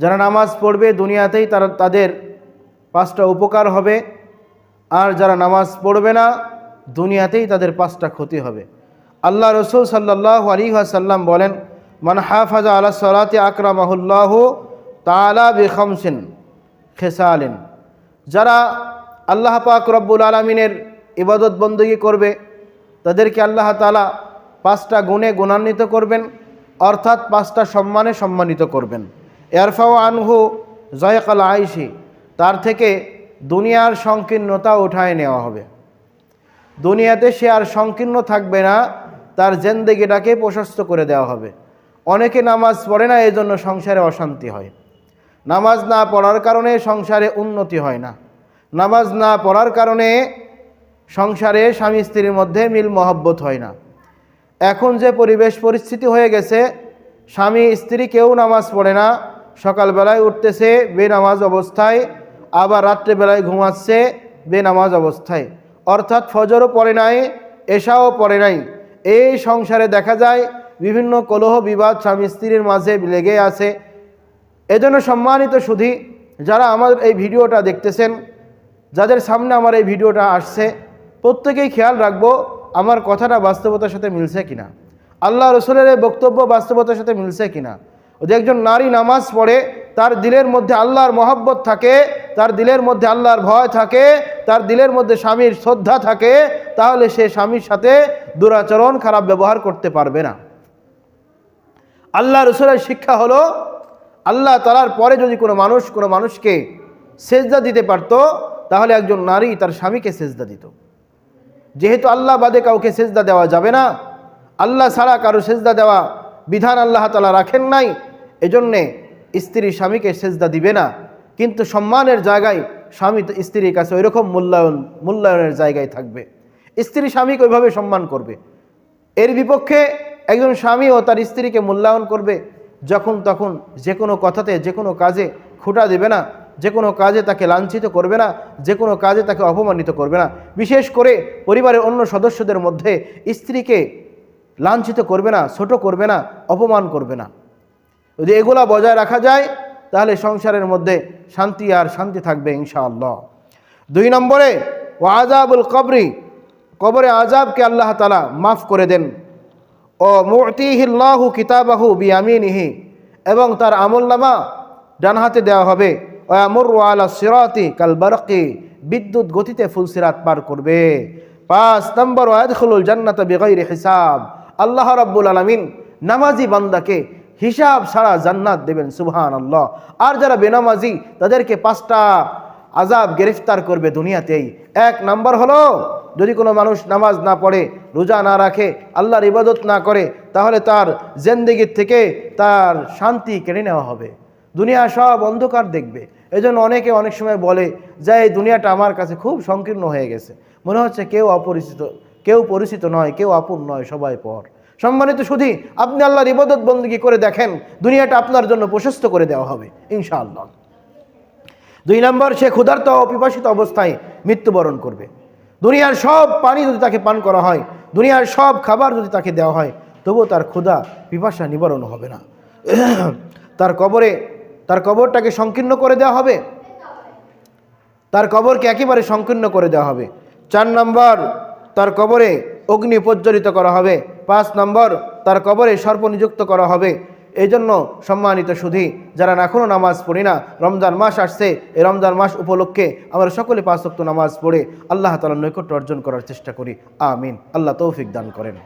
যারা নামাজ পড়বে দুনিয়াতেই তারা, তাদের পাঁচটা উপকার হবে। আর যারা নামাজ পড়বে না, দুনিয়াতেই তাদের পাঁচটা ক্ষতি হবে। আল্লাহ রসুল সাল্লাহ আলী সাল্লাম বলেন, মান হাফাজা আলা সলাতে আকরামাহুল্লাহ তালা বেখমসিন খেসালেন। যারা আল্লাহ পাক রব্বুল আলমিনের ইবাদত বন্দী করবে, তাদেরকে আল্লাহ তালা পাঁচটা গুণে গুণান্বিত করবেন, অর্থাৎ পাঁচটা সম্মানে সম্মানিত করবেন। এরফাও আনহু জয়কাল আইসি তার থেকে দুনিয়ার সংকীর্ণতা উঠায় নেওয়া হবে। দুনিয়াতে সে আর সংকীর্ণ থাকবে না, তার জেন্দেগিটাকে প্রশস্ত করে দেওয়া হবে। অনেকে নামাজ পড়ে না এই জন্য সংসারে অশান্তি হয়। নামাজ না পড়ার কারণে সংসারে উন্নতি হয় না। নামাজ না পড়ার কারণে সংসারে স্বামী স্ত্রীর মধ্যে মিল মহব্বত হয় না। এখন যে পরিবেশ পরিস্থিতি হয়ে গেছে, স্বামী স্ত্রী কেউ নামাজ পড়ে না সকালবেলায় উঠতেছে বেনামাজ অবস্থায়, আবার রাত্রেবেলায় ঘুমাচ্ছে বেনামাজ অবস্থায়। অর্থাৎ ফজরও পড়ে নাই, এশাও পড়ে নাই। এই সংসারে দেখা যায় বিভিন্ন কলহ বিবাদ স্বামী স্ত্রীর মাঝে লেগে আছে। এজন্য সম্মানিত সুধী, যারা আমার এই ভিডিওটা দেখতেছেন, যাদের সামনে আমার এই ভিডিওটা আসছে, প্রত্যেকেই খেয়াল রাখব আমার কথাটা বাস্তবতার সাথে মিলছে কিনা। আল্লাহ রসুলের এই বক্তব্য বাস্তবতার সাথে মিলছে কিনা। যদি একজন নারী নামাজ পড়ে, তার দিলের মধ্যে আল্লাহর মহব্বত থাকে, তার দিলের মধ্যে আল্লাহর ভয় থাকে, তার দিলের মধ্যে স্বামীর শ্রদ্ধা থাকে, তাহলে সে স্বামীর সাথে দুরাচরণ, খারাপ ব্যবহার করতে পারবে না। আল্লাহ রসুলের শিক্ষা হলো, আল্লাহ তালার পরে যদি কোনো মানুষ, কোনো মানুষকে সেজদা দিতে পারত, তাহলে একজন নারী তার স্বামীকে সেজদা দিত। যেহেতু আল্লাহ বাদে কাউকে সেজদা দেওয়া যাবে না, আল্লাহ ছাড়া কারও সেজদা দেওয়া বিধান আল্লাহ তালা রাখেন নাই এজন্যে স্ত্রী স্বামীকে সেজদা দিবে না। কিন্তু সম্মানের জায়গায় স্বামী স্ত্রীর কাছে ওইরকম মূল্যায়ন, মূল্যায়নের জায়গায় থাকবে। স্ত্রী স্বামীকে ওইভাবে সম্মান করবে। এর বিপক্ষে একজন স্বামীও তার স্ত্রীকে মূল্যায়ন করবে যখন তখন যে কোনো কথাতে, যে কোনো কাজে খুঁটা দেবে না, যে কোনো কাজে তাকে লাঞ্ছিত করবে না, যে কোনো কাজে তাকে অপমানিত করবে না। বিশেষ করে পরিবারের অন্য সদস্যদের মধ্যে স্ত্রীকে লাঞ্ছিত করবে না, ছোট করবে না, অপমান করবে না। যদি এগুলা বজায় রাখা যায়, তাহলে সংসারের মধ্যে শান্তি আর শান্তি থাকবে ইনশাআল্লাহ। দুই নম্বরে ও আজাবুল কবরি, কবরে আজাবকে আল্লাহ তালা মাফ করে দেন। ও মুতিহিল্লাহু কিতাবাহু বিয়ামিনিহি, এবং তার আমলনামা ডান হাতে দেওয়া হবে। ও আমর আলা সিরাতি কাল বারকি, বিদ্যুৎ গতিতে ফুলসিরাত পার করবে। পাঁচ নম্বর ওয়াদখুলুল জান্নাত বেগৈর হিসাব। আল্লাহ রাব্বুল আলামিন নামাজি বান্দাকে হিসাব ছাড়া জান্নাত দেবেন সুবহান আল্লাহ আর যারা বেনামাজি, তাদেরকে পাঁচটা আজাব গ্রেফতার করবে দুনিয়াতেই। এক নাম্বার হলো, যদি কোনো মানুষ নামাজ না পড়ে, রোজা না রাখে, আল্লাহর ইবাদত না করে, তাহলে তার জেন্দেগির থেকে তার শান্তি কেড়ে নেওয়া হবে। দুনিয়া সব অন্ধকার দেখবে। এজন্য অনেকে অনেক সময় বলে যে, এই দুনিয়াটা আমার কাছে খুব সংকীর্ণ হয়ে গেছে। মনে হচ্ছে কেউ অপরিচিত, কেউ পরিচিত নয়, কেউ আপন নয়, সবাই পর। সম্মানিত শুধু আপনি আল্লাহর ইবাদত বন্দী করে দেখেন, দুনিয়াটা আপনার জন্য প্রশস্ত করে দেওয়া হবে, ইনশাআল্লাহ। দুই নম্বর, সে ক্ষুধার্ত ও পিপাসিত অবস্থায় মৃত্যুবরণ করবে। দুনিয়ার সব পানি যদি তাকে পান করা হয়, দুনিয়ার সব খাবার যদি তাকে দেওয়া হয়, তবুও তার ক্ষুধা, পিপাসা নিবারণ হবে না। তার কবরে, তার কবরটাকে সংকীর্ণ করে দেওয়া হবে। তার কবরকে একেবারে সংকীর্ণ করে দেওয়া হবে। চার নম্বর, তার কবরে অগ্নি প্রজ্বলিত করা হবে। পাঁচ নম্বর, তার কবরে সর্প নিযুক্ত করা হবে। এই জন্য সম্মানিত সুধি, যারা এখনও নামাজ পড়ি না, রমজান মাস আসছে, এই রমজান মাস উপলক্ষে আমরা সকলে পাঁচ ওয়াক্ত নামাজ পড়ে, আল্লাহ তালার নৈকট্য অর্জন করার চেষ্টা করি। আমিন। আল্লাহ তৌফিক দান করেন।